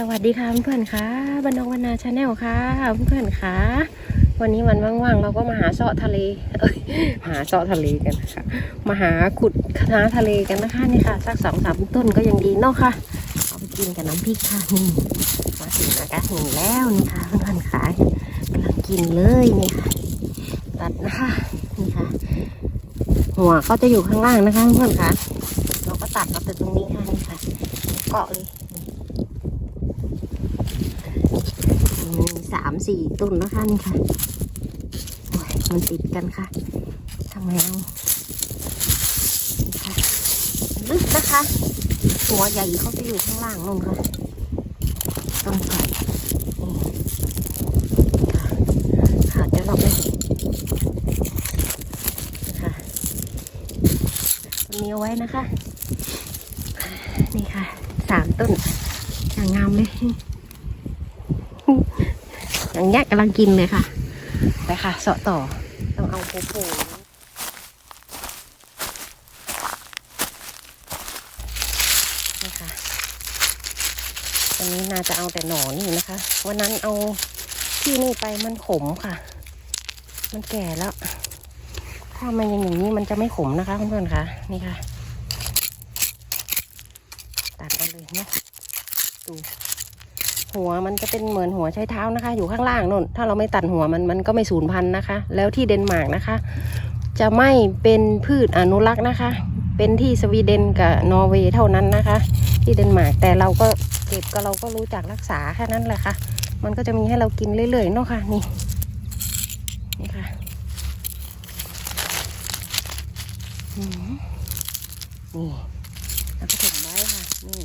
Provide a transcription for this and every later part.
สวัสดีค่ะเพื่อนๆค่ะบรรณวรรณาชาแนลค่ะเพื่อนๆค่ะวันนี้วันว่างๆ เราก็มาหาเสาะทะเลเอ้ยหาเสาะทะเลกันนะคะมาหาขุดคณะทะเลกันนะคะนี่ค่ะสักสองสามต้นก็ยังดีเนาะค่ะเอาไปกินกับน้ำพริกค่ะนี่มาถึงนะคะเห็นแล้วนี่ค่ะเพื่อนๆค่ะกำลังกินเลยนี่ค่ะตัดนะคะนี่ค่ะ หัวก็จะอยู่ข้างล่างนะคะเพื่อนๆค่ะเราก็ตัดมาเป็นตรงนี้ค่ะนี่ค่ะเกาะเลย มี สามสี่ต้นนะคะนี่ค่ะโอ้ยมันติดกันค่ะทำไงเอานี่ค่ะลึกนะคะ ตัวใหญ่เขาจะอยู่ข้างล่างนู่นค่ะต้นไผ่นี่ค่ะค่ะเดี๋ยวเราไปค่ะต้นนี้เอาไว้นะคะ นี่ค่ะ สามต้นอย่างงามเลย อย่างเงี้ยกำลังกินเลยค่ะ ไปค่ะเสาะต่อ ต้องเอาโผล่นี่ค่ะอันนี้น่าจะเอาแต่หนอนี่นะคะ วันนั้นเอาที่นี่ไปมันขมค่ะ มันแก่แล้ว ถ้ามันยังอย่างนี้มันจะไม่ขมนะคะเพื่อนๆค่ะ นี่ค่ะ ตัดเอาเลยเนาะดู หัวมันจะเป็นเหมือนหัวใช้เท้านะคะ อยู่ข้างล่างนู่น ถ้าเราไม่ตัดหัวมันมันก็ไม่สูญพันธุ์นะคะ แล้วที่เดนมาร์กนะคะ จะไม่เป็นพืชอนุรักษ์นะคะ เป็นที่สวีเดนกับนอร์เวย์เท่านั้นนะคะ ที่เดนมาร์กแต่เราก็เก็บก็เราก็รู้จักรักษาแค่นั้นแหละค่ะ มันก็จะมีให้เรากินเรื่อยๆเนาะค่ะนี่นี่ค่ะอืมนี่แล้วก็ถมไว้ค่ะนี่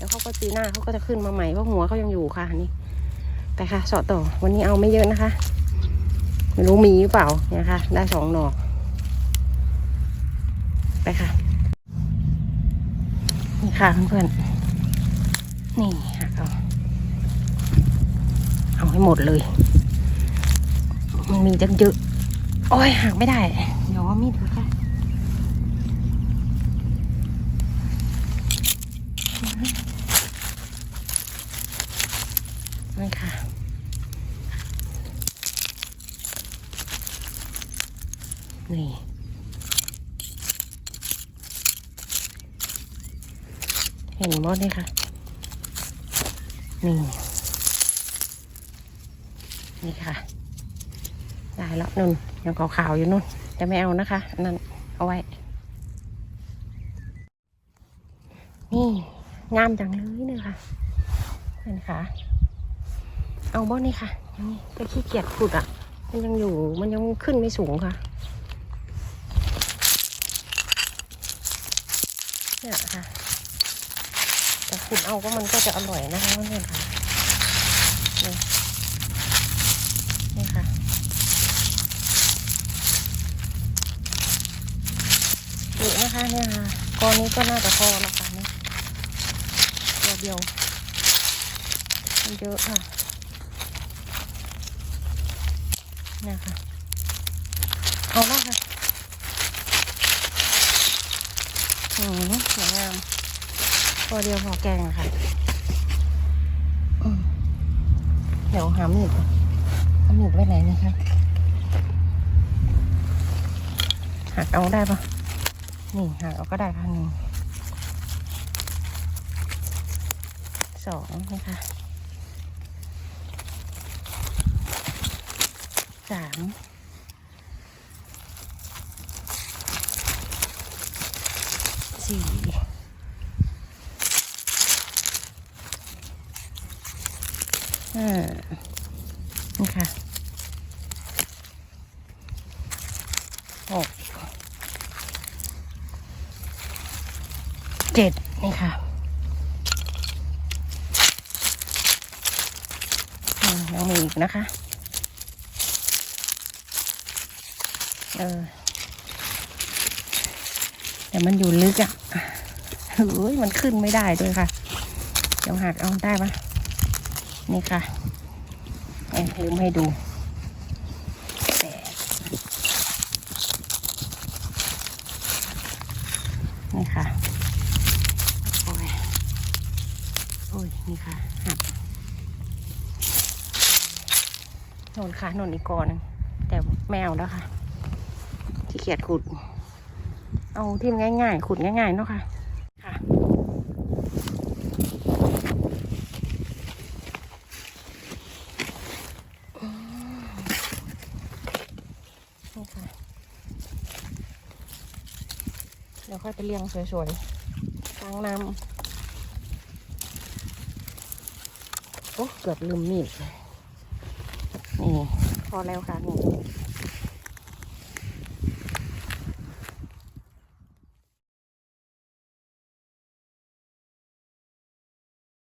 แล้วเขาก็ปีหน้าเขาก็จะขึ้นมาใหม่เพราะหัวเขายังอยู่ค่ะนี่ไปค่ะเสาะต่อวันนี้เอาไม่เยอะนะคะไม่รู้มีหรือเปล่าเนี่ยค่ะ ได้สองหนอกไปค่ะ นี่ค่ะเพื่อนๆนี่หักเอาเอาให้หมดเลย มันมีจังเยอะโอ้ยหักไม่ได้ เดี๋ยวเอามีดเถอะ ค่ะนี่ค่ะนี่เห็นบอนี่ค่ะ นี่ นี่ค่ะ ได้แล้วนุ่นยังขาวๆอยู่นุ่น จะไม่เอานะคะนนั่นเอาไว้ นี่งามจังเลยเนี่ยค่ะเห็นค่ะ เอาบ้านี่ค่ะนี่ก็ขี้เกียจขุดอะ มันยังอยู่มันยังขึ้นไม่สูงค่ะเนี่ยค่ะ แต่ขุดเอาก็มันก็จะอร่อยนะคะเพื่อนๆค่ะนี่นี่ค่ะนี่นะคะเนี่ยค่ะกอนนี้ก็น่าจะพอแล้วค่ะนี่ตัวเดียวมันเยอะค่ะ เนี่ยค่ะเอาละค่ะอืมสวยงามตัวเดียวพอแกงอะค่ะเดี๋ยวหามีดก่อนเอามีดไว้ไหนนี่คะหักเอาได้ปะนี่หักเอาก็ได้ค่ะหนึ่งสองนี่ค่ะ สามสี่ห้านี่ค่ะหกเจ็ดนี่ค่ะอืมยังมีอีกนะคะ เออแต่มันอยู่ลึกอะ่ะเฮ้ยมันขึ้นไม่ได้ด้วยค่ะ เดี๋ยวหักเอาได้ปะนี่ค่ะเอ้ยลืมให้ดูนี่ค่ะ โอ้ย โอ้ย นี่ค่ะหักนนค่ะนนอีกกอนหนึ่งแต่แมวแล้วค่ะ เกียจขุด เอาที่มันง่ายๆ ขุดง่ายๆเนาะค่ะ ค่ะ นี่ค่ะ เดี๋ยวค่อยไปเลี้ยงสวยๆล้างน้ำโอ้ เกือบลืมมีดนี่ พอแล้วค่ะนี่